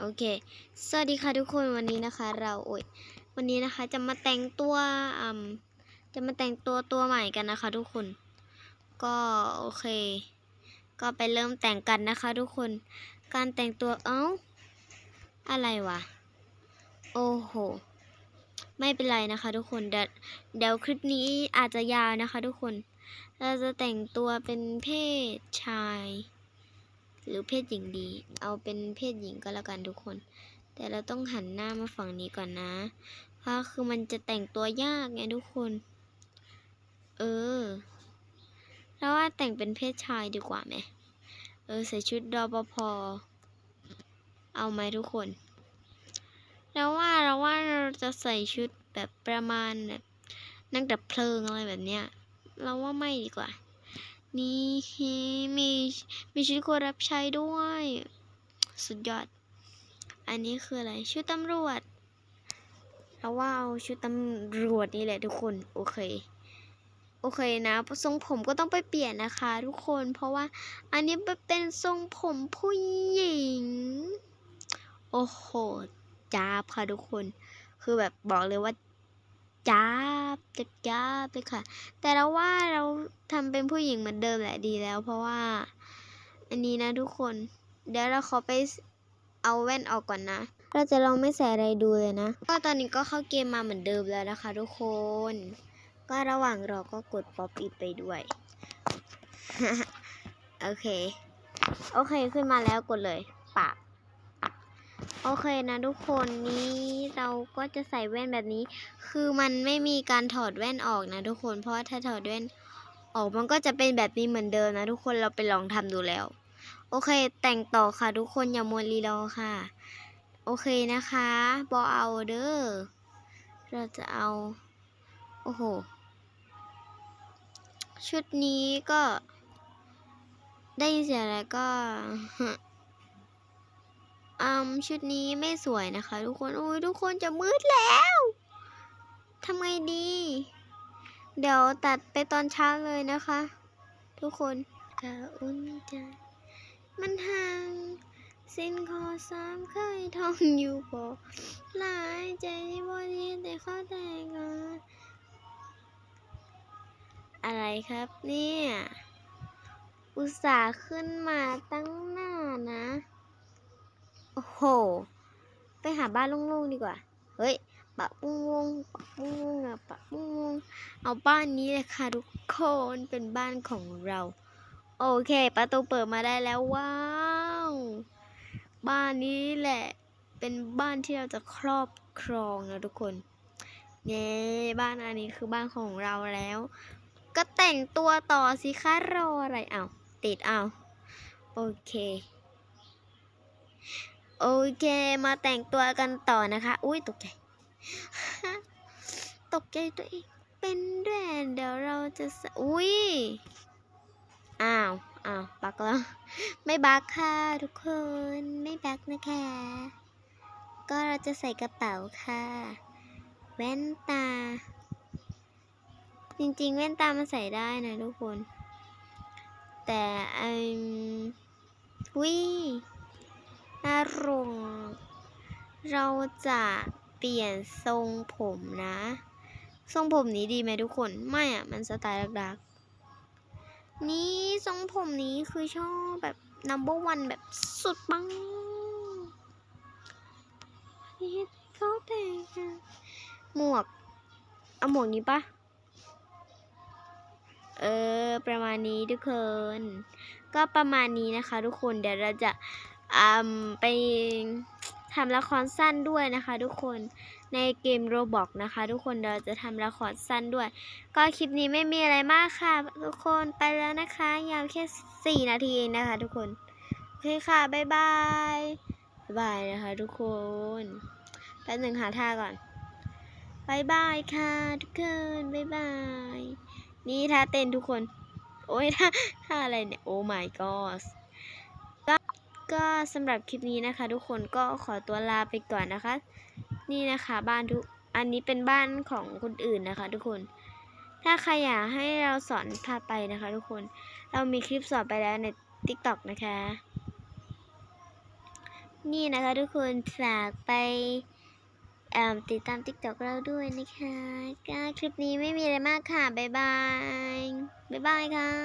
โอเค สวัสดีค่ะทุกคนวันนี้นะคะ เราโอ้ยวันนี้นะคะ จะมาแต่งตัวอืมจะมาแต่งตัวตัวใหม่กันนะคะ ทุกคน ก็โอเค ก็ไปเริ่มแต่งกันนะคะ ทุกคน การแต่งตัวเอ้า อะไรวะ โอ้โห ไม่เป็นไรนะคะ ทุกคน เดี๋ยวเดี๋ยวคลิปนี้อาจจะยาวนะคะ ทุกคน เราจะแต่งตัวเป็นเพศชาย หรือเพศหญิงดี เอาเป็นเพศหญิงก็แล้วกันทุกคน แต่เราต้องหันหน้ามาฝั่งนี้ก่อนนะ เพราะคือมันจะแต่งตัวยากไงทุกคน เออแล้วว่าแต่งเป็นเพศชายดีกว่าไหม เออ ใส่ชุดรปภเอาไหมทุกคนแล้วว่าเราว่าเราจะใส่ชุดแบบประมาณแบบนักดับเพลิงอะไรแบบเนี้ย เราว่าไม่ดีกว่า นี่มีมีชุดคนรับใช้ด้วย สุดยอด อันนี้คืออะไรชุดตำรวจเราว่าเอาชุดตำรวจนี่แหละทุกคนโอเคโอเคนะทรงผมก็ต้องไปเปลี่ยนนะคะ ทุกคนเพราะว่าอันนี้เป็นทรงผมผู้หญิง โอ้โหจ้าบค่ะทุกคน คือแบบบอกเลยว่า จ้าบจะจ้าบเลยค่ะ แต่เราว่าเราทำเป็นผู้หญิงเหมือนเดิมแหละดีแล้ว เพราะว่า อันนี้นะทุกคน เดี๋ยวเราขอไปเอาแว่นออกก่อนนะเราจะลองไม่ใส่อะไรดูเลยนะ ก็ตอนนี้ก็เข้าเกมมาเหมือนเดิมแล้วนะคะ ทุกคน ก็ระหว่างรอก็กดป๊อปอิไปด้วยโอเค โอเคขึ้นมาแล้วกดเลยปาก โอเคนะทุกคนนี้เราก็จะใส่แว่นแบบนี้ คือมันไม่มีการถอดแว่นออกนะทุกคน เพราะถ้าถอดแว่นออกมันก็จะเป็นแบบนี้เหมือนเดิมนะทุกคนเราไปลองทำดูแล้ว โอเคแต่งต่อค่ะทุกคนอย่ามัวรีรอค่ะ โอเคนะคะบอเอาเด้อเราจะเอา โอ้โห ชุดนี้ก็ได้ยินเสียงอะไรก็ อืมชุดนี้ไม่สวยนะคะ ทุกคนโอ้ยทุกคนจะมืดแล้วทำไงดี เดี๋ยวตัดไปตอนเช้าเลยนะคะ ทุกคนกะอุ่นใจมันห่างสิ้นคอสามเคยท่องอยู่พอหลายใจที่บ่ดีแต่เข้าแต่งานอะไรครับเนี่ย อุตส่าห์ขึ้นมาตั้งหน้านะ โอ้โห ไปหาบ้านโล่งๆดีกว่า เฮ้ยปะปุ้งวงปะปุ้งวงอะปะปุ้งวงเอาบ้านนี้เลยค่ะทุกคนเป็นบ้านของเรา โอเค ประตูเปิดมาได้แล้วว้าว บ้านนี้แหละ เป็นบ้านที่เราจะครอบครองนะทุกคนเย้บ้านอันนี้คือบ้านของเราแล้ว ก็แต่งตัวต่อสิคะรออะไรอ้าวติดอ้าวโอเค โอเคมาแต่งตัวกันต่อนะคะ อุ้ยตกใจ ตกใจตัวเองเป็นด้วยเดี๋ยวเราจะอุ้ยอ้าวอ้าวบักแล้วไม่บักค่ะทุกคนไม่บักนะคะ ก็เราจะใส่กระเป๋าค่ะ แว่นตา จริงๆ แว่นตามันใส่ได้นะทุกคน แต่อืมวิ น่ารงเราจะเปลี่ยนทรงผมนะ ทรงผมนี้ดีไหมทุกคน ไม่อะมันสไตล์ดักๆ นี่ทรงผมนี้คือชอบแบบ number one แบบสุดปังนี่เขาแต่งะหมวก เอาหมวกนี้ปะเออ ประมาณนี้ทุกคน ก็ประมาณนี้นะคะทุกคน เดี๋ยวเราจะ ไปทำละครสั้นด้วยนะคะ ทุกคนในเกมโรบอกนะคะ ทุกคนเราจะทำละครสั้นด้วย ก็คลิปนี้ไม่มีอะไรมากค่ะ ทุกคนไปแล้วนะคะ ยาวแค่ 4 นาทีเองนะคะ ทุกคนโอเคค่ะบ๊ายบายบ๊ายบายนะคะ ทุกคนแป๊บหนึ่งหาท่าก่อนบายบายค่ะ ทุกคนบายบาย นี่ท่าเต้นทุกคน โอ้ยท่าท่าอะไรเนี่ย โอ้ my god ก็สำหรับคลิปนี้นะคะ ทุกคนก็ขอตัวลาไปก่อนนะคะ นี่นะคะบ้านทุกอันนี้เป็นบ้านของคนอื่นนะคะ ทุกคน ถ้าใครอยากให้เราสอนพาไปนะคะ ทุกคนเรามีคลิปสอนไปแล้วใน TikTok นะคะ นี่นะคะ ทุกคนฝากไปติดตาม TikTok เราด้วยนะคะก็คลิปนี้ไม่มีอะไรมากค่ะ บ๊ายบาย บ๊ายบายค่ะ